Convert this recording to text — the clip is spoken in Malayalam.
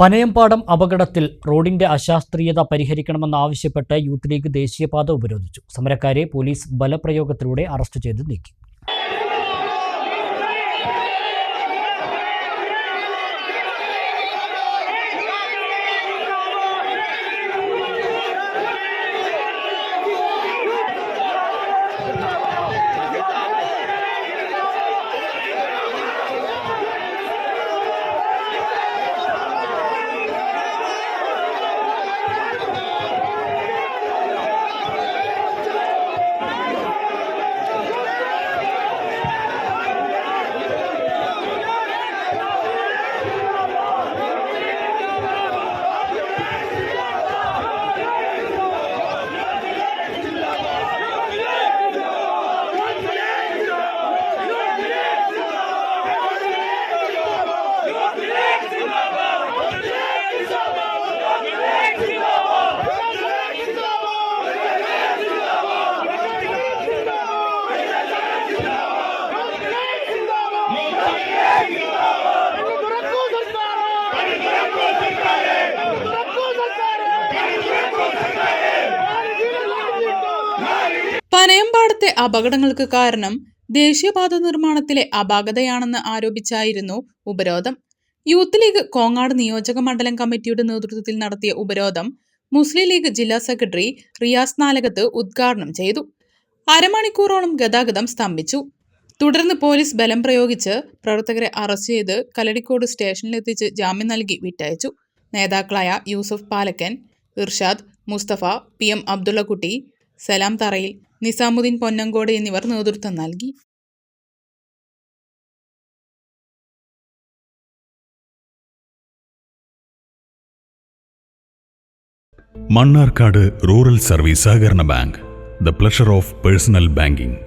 പനയമ്പാടം അപകടത്തിൽ റോഡിന്റെ അശാസ്ത്രീയത പരിഹരിക്കണമെന്നാവശ്യപ്പെട്ട് യൂത്ത് ലീഗ് ദേശീയപാത ഉപരോധിച്ചു. സമരക്കാരെ പോലീസ് ബലപ്രയോഗത്തിലൂടെ അറസ്റ്റ് ചെയ്ത് നീക്കി. പനയമ്പാടത്തെ അപകടങ്ങൾക്ക് കാരണം ദേശീയപാത നിർമ്മാണത്തിലെ അപാകതയാണെന്ന് ആരോപിച്ചായിരുന്നു ഉപരോധം. യൂത്ത് ലീഗ് കോങ്ങാട് നിയോജക മണ്ഡലം കമ്മിറ്റിയുടെ നേതൃത്വത്തിൽ നടത്തിയ ഉപരോധം മുസ്ലിം ലീഗ് ജില്ലാ സെക്രട്ടറി റിയാസ് നാലകത്ത് ഉദ്ഘാടനം ചെയ്തു. അരമണിക്കൂറോളം ഗതാഗതം സ്തംഭിച്ചു. തുടർന്ന് പോലീസ് ബലം പ്രയോഗിച്ച് പ്രവർത്തകരെ അറസ്റ്റ് ചെയ്ത് കലടിക്കോട് സ്റ്റേഷനിലെത്തിച്ച് ജാമ്യം നൽകി വിട്ടയച്ചു. നേതാക്കളായ യൂസഫ് പാലക്കൻ ഇർഷാദ് മുസ്തഫ പി എം അബ്ദുള്ളക്കുട്ടി സലാം തറയിൽ നിസാമുദ്ദീൻ പൊന്നങ്കോട് എന്നിവർ നേതൃത്വം നൽകി. മണ്ണാർക്കാട് റൂറൽ സർവീസ് സഹകരണ bank the pleasure of personal banking.